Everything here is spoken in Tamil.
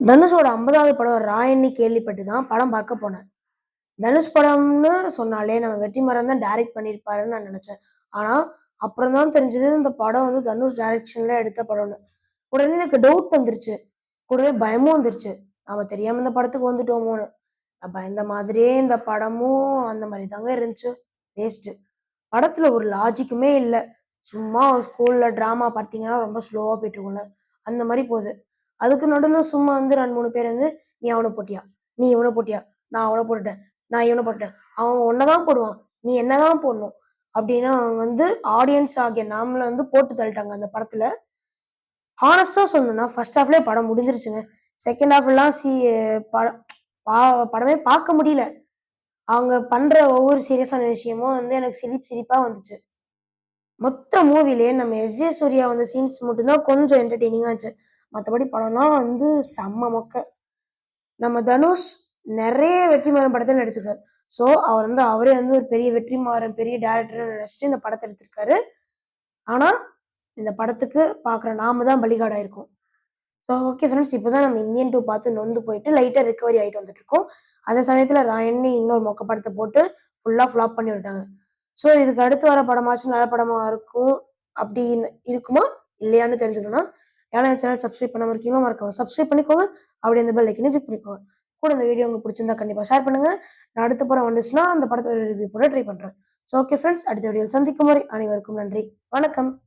தனுஷோட 50வது படம் ராயன்னு கேள்விப்பட்டு தான் படம் பார்க்க போனேன். தனுஷ் படம்னு சொன்னாலே நம்ம வெற்றிமாறன் தான் டைரக்ட் பண்ணியிருப்பாருன்னு நான் நினச்சேன் ஆனா, அப்புறம் தான் தெரிஞ்சது இந்த படம் வந்து தனுஷ் டைரக்ஷன்ல எடுத்த படம்னு. உடனே எனக்கு டவுட் வந்துருச்சு. கூடவே பயமும் வந்துருச்சு. நாம தெரியாம இந்த படத்துக்கு வந்துட்டோமோன்னு. நான் பயந்த மாதிரியே இந்த படமும் அந்த மாதிரி தாங்க இருந்துச்சு. வேஸ்ட்டு. படத்துல ஒரு லாஜிக்குமே இல்லை சும்மா ஒரு ஸ்கூல்ல டிராமா பார்த்தீங்கன்னா, ரொம்ப ஸ்லோவா போயிட்டுருக்கும்ல. அந்த மாதிரி போகுது அதுக்கு நடுவுல சும்மா வந்து 2, 3 பேர் வந்து, "நீ அவனை போட்டியா? நீ இவனை போட்டியா? நான் அவனை போட்டுட்டேன். நான் இவனை போட்டுட்டேன். அவன் ஒன்னதான் போடுவான். நீ என்னதான் போடணும்." அப்படின்னா அவங்க வந்து ஆடியன்ஸ் ஆகிய நாமள வந்து போட்டு தள்ளிட்டாங்க அந்த படத்துல. ஹானஸ்டா சொல்லணும்னா, ஃபர்ஸ்ட் ஹாஃப்லேயே படம் முடிஞ்சிருச்சுங்க. செகண்ட் ஹாஃப்லாம் சி படம் பா படமே பார்க்க முடியல. அவங்க பண்ற ஒவ்வொரு சீரியஸான விஷயமும் வந்து எனக்கு சிரிப்பு சிரிப்பா வந்துச்சு. மொத்த மூவிலே நம்ம எஸ்.ஜே. சூர்யா வந்த சீன்ஸ் மட்டும்தான் கொஞ்சம் என்டர்டெய்னிங்காச்சு மற்றபடி மத்தபடி படம்லாம் வந்து செம்ம மொக்க. நம்ம தனுஷ் நிறைய வெற்றிமாறன் படத்தை நடிச்சிருக்காரு. ஸோ, அவர் வந்து அவரே வந்து ஒரு பெரிய வெற்றிமாறன், பெரிய டேரக்டர் நெனச்சுட்டு இந்த படத்தை எடுத்திருக்காரு. ஆனா, இந்த படத்துக்கு பார்க்குற நாம தான் பலிகாடா இருக்கோம். So, okay friends. இப்போ தான் நம்ம இந்தியன் டூ பார்த்து நொந்து போயிட்டு லைட்டா ரிக்கவரி ஆயிட்டு வந்துட்டுருக்கோம். அந்த சமயத்துல ராயன்னு இன்னொரு மொக்க படத்தை போட்டு ஃபுல்லா ஃப்ளாப் பண்ணி விட்டாங்க. ஸோ, இதுக்கு அடுத்து வர படமாச்சும் நல்ல படமா இருக்கும் அப்படின்னு இருக்குமா? இல்லையான்னு தெரிஞ்சுக்கணும்னா, யாரும் என் சேனல் சப்ஸ்கிரைப் பண்ண இருக்கீங்களோ மறக்காம சப்ஸ்கிரைப் பண்ணிக்கோங்க. அப்படி அந்த பெல் ஐக்கனையும் கிளிக் பண்ணிக்கோங்க. கூட இந்த வீடியோ உங்களுக்கு பிடிச்சிருந்தா கண்டிப்பா ஷேர் பண்ணுங்க. நான் அடுத்த படம் வந்துச்சுன்னா, அந்த படத்தை ஒரு ரிவ்யூ போட ட்ரை பண்றேன். So, okay friends. அடுத்த வீடியோவில் சந்திக்கும் வரை அனைவருக்கும் நன்றி. வணக்கம்.